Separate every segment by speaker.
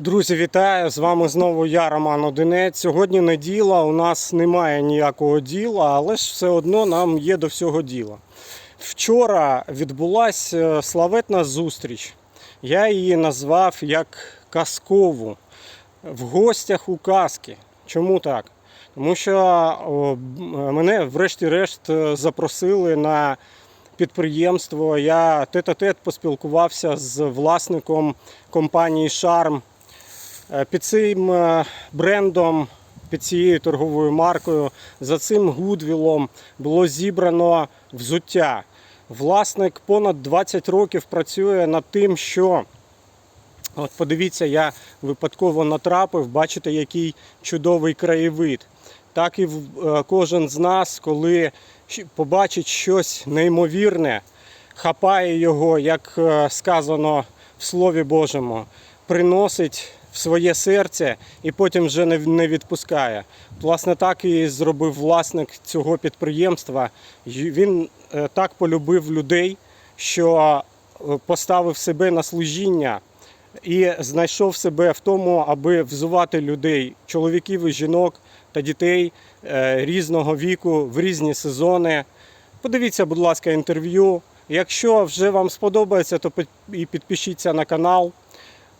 Speaker 1: Друзі, вітаю! З вами знову я, Роман Одинець. Сьогодні неділа, у нас немає ніякого діла, але ж все одно нам є до всього діла. Вчора відбулася славетна зустріч. Я її назвав як казкову в гостях у казки. Чому так? Тому що мене, врешті-решт, е, запросили на підприємство. Я тет-а-тет поспілкувався з власником компанії Шарм. Е, Під цим е, брендом, під цією торговою маркою, за цим гудвілом було зібрано взуття. Власник понад 20 років працює над тим, що От подивіться, я випадково натрапив, бачите, який чудовий краєвид. Так і е, кожен з нас, коли побачить щось неймовірне, хапає його, як сказано в Слові Божому, приносить в своє серце і потім вже не відпускає. Власне, так і зробив власник цього підприємства. Він е, так полюбив людей, що е, поставив себе на служіння і знайшов себе в тому, аби взувати людей, чоловіків і жінок та дітей е, різного віку в різні сезони. Подивіться, будь ласка, інтерв'ю. Якщо вже вам сподобається, то і підпишіться на канал.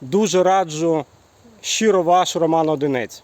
Speaker 1: Дуже раджу. Щиро ваш Роман Одинець.